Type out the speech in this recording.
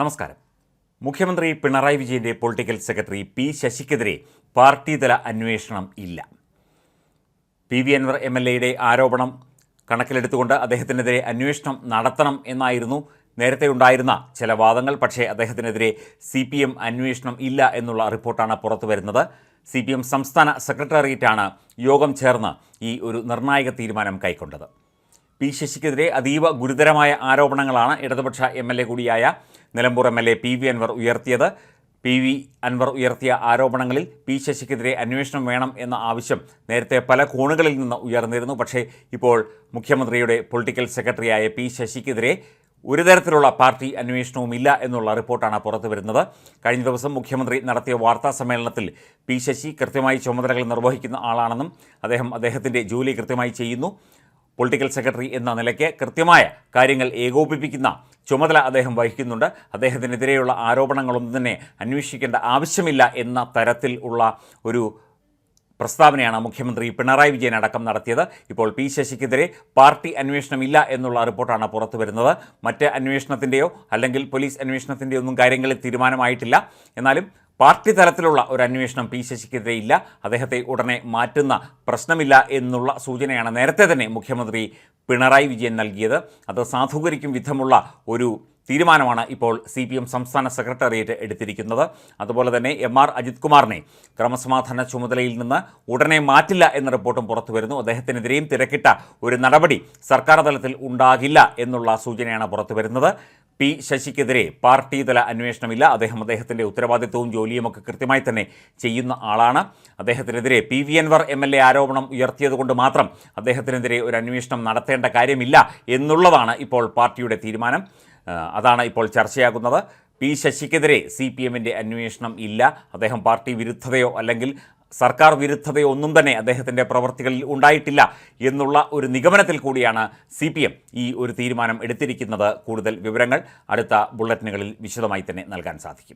നമസ്കാരം. മുഖ്യമന്ത്രി പിണറായി വിജയന്റെ പൊളിറ്റിക്കൽ സെക്രട്ടറി പി ശശിക്കെതിരെ പാർട്ടിതല അന്വേഷണം ഇല്ല. P V Anvar M L എയുടെ ആരോപണം കണക്കിലെടുത്തുകൊണ്ട് അദ്ദേഹത്തിനെതിരെ അന്വേഷണം നടത്തണം എന്നായിരുന്നു നേരത്തെ ഉണ്ടായിരുന്ന ചില വാദങ്ങൾ. പക്ഷേ അദ്ദേഹത്തിനെതിരെ സി പി എം അന്വേഷണം ഇല്ല എന്നുള്ള റിപ്പോർട്ടാണ് പുറത്തു വരുന്നത്. സി പി എം സംസ്ഥാന സെക്രട്ടേറിയറ്റാണ് യോഗം ചേർന്ന് ഈ ഒരു നിർണായക തീരുമാനം കൈക്കൊണ്ടത്. പി ശശിക്കെതിരെ അതീവ ഗുരുതരമായ ആരോപണങ്ങളാണ് ഇടതുപക്ഷ എം എൽ എ കൂടിയായ Nilambur M L A P V Anvar ഉയർത്തിയത്. പി വി അൻവർ ഉയർത്തിയ ആരോപണങ്ങളിൽ പി ശശിക്കെതിരെ അന്വേഷണം വേണം എന്ന ആവശ്യം നേരത്തെ പല കോണുകളിൽ നിന്ന് ഉയർന്നിരുന്നു. പക്ഷേ ഇപ്പോൾ മുഖ്യമന്ത്രിയുടെ പൊളിറ്റിക്കൽ സെക്രട്ടറിയായ പി ശശിക്കെതിരെ ഒരു തരത്തിലുള്ള പാർട്ടി അന്വേഷണവും ഇല്ല എന്നുള്ള റിപ്പോർട്ടാണ് പുറത്തു വരുന്നത്. കഴിഞ്ഞ ദിവസം മുഖ്യമന്ത്രി നടത്തിയ വാർത്താ സമ്മേളനത്തിൽ പി ശശി കൃത്യമായി ചുമതലകൾ നിർവഹിക്കുന്ന ആളാണെന്നും അദ്ദേഹം അദ്ദേഹത്തിന്റെ ജോലി കൃത്യമായി ചെയ്യുന്നു. പൊളിറ്റിക്കൽ സെക്രട്ടറി എന്ന നിലയ്ക്ക് കൃത്യമായ കാര്യങ്ങൾ ഏകോപിപ്പിക്കുന്ന ചുമതല അദ്ദേഹം വഹിക്കുന്നുണ്ട്. അദ്ദേഹത്തിനെതിരെയുള്ള ആരോപണങ്ങളൊന്നും തന്നെ അന്വേഷിക്കേണ്ട ആവശ്യമില്ല എന്ന തരത്തിൽ ഉള്ള ഒരു പ്രസ്താവനയാണ് മുഖ്യമന്ത്രി പിണറായി വിജയൻ അടക്കം നടത്തിയത്. ഇപ്പോൾ പി ശശിക്കെതിരെ പാർട്ടി അന്വേഷണമില്ല എന്നുള്ള റിപ്പോർട്ടാണ് പുറത്തു വരുന്നത്. മറ്റ് അന്വേഷണത്തിന്റെയോ അല്ലെങ്കിൽ പോലീസ് അന്വേഷണത്തിന്റെയോ ഒന്നും കാര്യങ്ങളിൽ തീരുമാനമായിട്ടില്ല. എന്നാലും പാർട്ടി തലത്തിലുള്ള ഒരു അന്വേഷണം പി ശശിക്കെതിരെയില്ല. അദ്ദേഹത്തെ ഉടനെ മാറ്റുന്ന പ്രശ്നമില്ല എന്നുള്ള സൂചനയാണ് നേരത്തെ തന്നെ മുഖ്യമന്ത്രി പിണറായി വിജയൻ നൽകിയത്. അത് സാധൂകരിക്കും വിധമുള്ള ഒരു തീരുമാനമാണ് ഇപ്പോൾ സി പി എം സംസ്ഥാന സെക്രട്ടേറിയറ്റ് എടുത്തിരിക്കുന്നത്. അതുപോലെ തന്നെ എം ആർ അജിത് കുമാറിനെ ക്രമസമാധാന ചുമതലയിൽ നിന്ന് ഉടനെ മാറ്റില്ല എന്ന റിപ്പോർട്ടും പുറത്തു വരുന്നു. അദ്ദേഹത്തിനെതിരെയും തിരക്കിട്ട ഒരു നടപടി സർക്കാർ തലത്തിൽ ഉണ്ടാകില്ല എന്നുള്ള സൂചനയാണ് പുറത്തു വരുന്നത്. പി ശശിക്കെതിരെ പാർട്ടിതല അന്വേഷണമില്ല. അദ്ദേഹം അദ്ദേഹത്തിന്റെ ഉത്തരവാദിത്വവും ജോലിയുമൊക്കെ കൃത്യമായി തന്നെ ചെയ്യുന്ന ആളാണ്. അദ്ദേഹത്തിനെതിരെ P V Anvar M L A ആരോപണം ഉയർത്തിയതുകൊണ്ട് മാത്രം അദ്ദേഹത്തിനെതിരെ ഒരു അന്വേഷണം നടത്തേണ്ട കാര്യമില്ല എന്നുള്ളതാണ് ഇപ്പോൾ പാർട്ടിയുടെ തീരുമാനം. അതാണ് ഇപ്പോൾ ചർച്ചയാകുന്നത്. പി ശശിക്കെതിരെ സി പി എമ്മിന്റെ അന്വേഷണം ഇല്ല. അദ്ദേഹം പാർട്ടി വിരുദ്ധതയോ അല്ലെങ്കിൽ സർക്കാർ വിരുദ്ധതയോ ഒന്നും തന്നെ അദ്ദേഹത്തിന്റെ പ്രവർത്തികളിൽ ഉണ്ടായിട്ടില്ല എന്നുള്ള ഒരു നിഗമനത്തിൽ കൂടിയാണ് സി ഈ ഒരു തീരുമാനം എടുത്തിരിക്കുന്നത്. കൂടുതൽ വിവരങ്ങൾ അടുത്ത ബുള്ളറ്റിനുകളിൽ വിശദമായി തന്നെ നൽകാൻ സാധിക്കും.